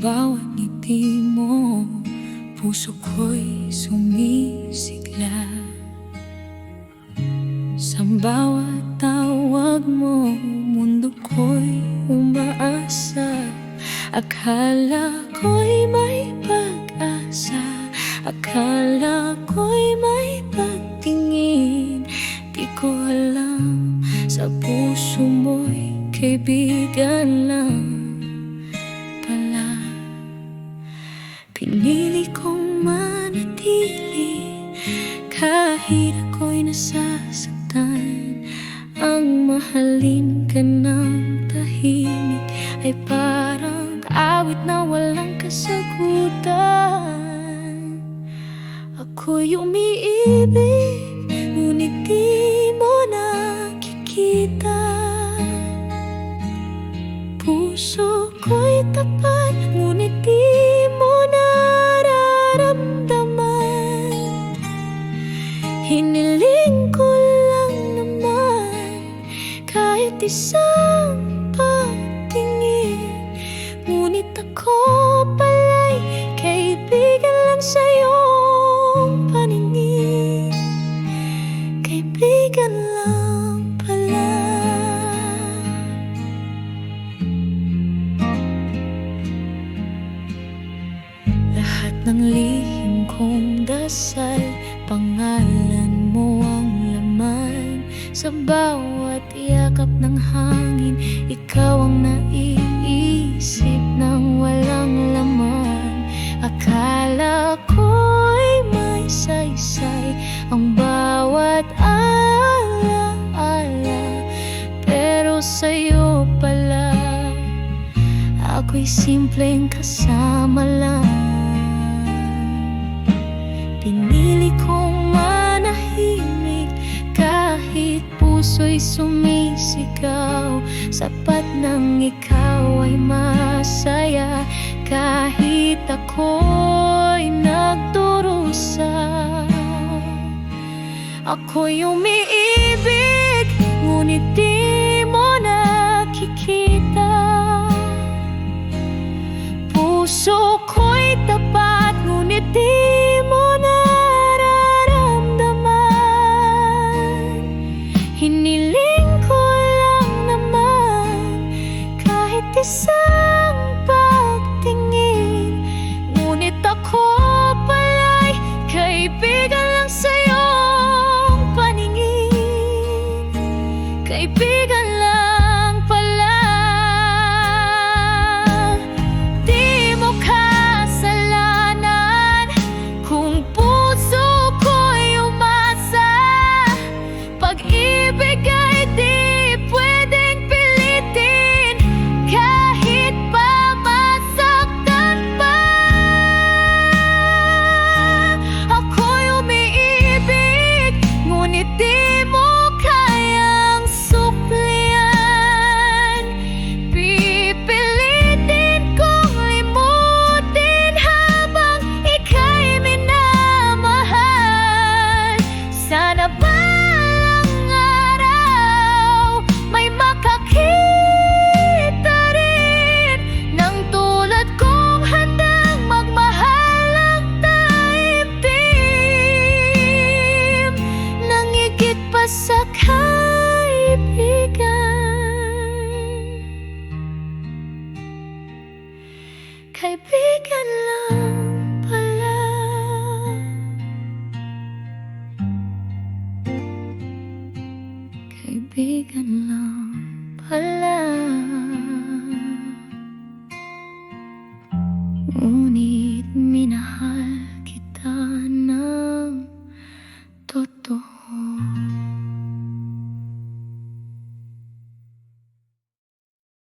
Bawat ngiti mo Puso ko'y sumisigla. Sa bawat tawag mo Mundo ko'y umaasa. Akala ko'y may pag-asa. Akala ko'y may pagtingin. Di ko alam Sa puso mo'y kaibigan lang Pinili kong manatili Kahit ako'y nasasaktan. Ang mahalin ka ng tahimik Ay parang awit na walang kasagutan. Ako'y umiibig Ako pala'y Kaibigan lang sa iyong paningin. Kaibigan lang pala. Lahat ng lihim kong dasal Pangalan mo ang laman. Sa bawat yakap ng hangin Ikaw ang naiisip Akala ko'y may saysay Ang bawat ala-ala. Pero sa'yo pala Ako'y simpleng kasama lang. Pinili kong manahimik Kahit puso'y sumisigaw. Sapat nang ikaw ay masaya Kahit ako'y Ako'y umiibig Kaibigan Kaibigan lang pala. Kaibigan lang pala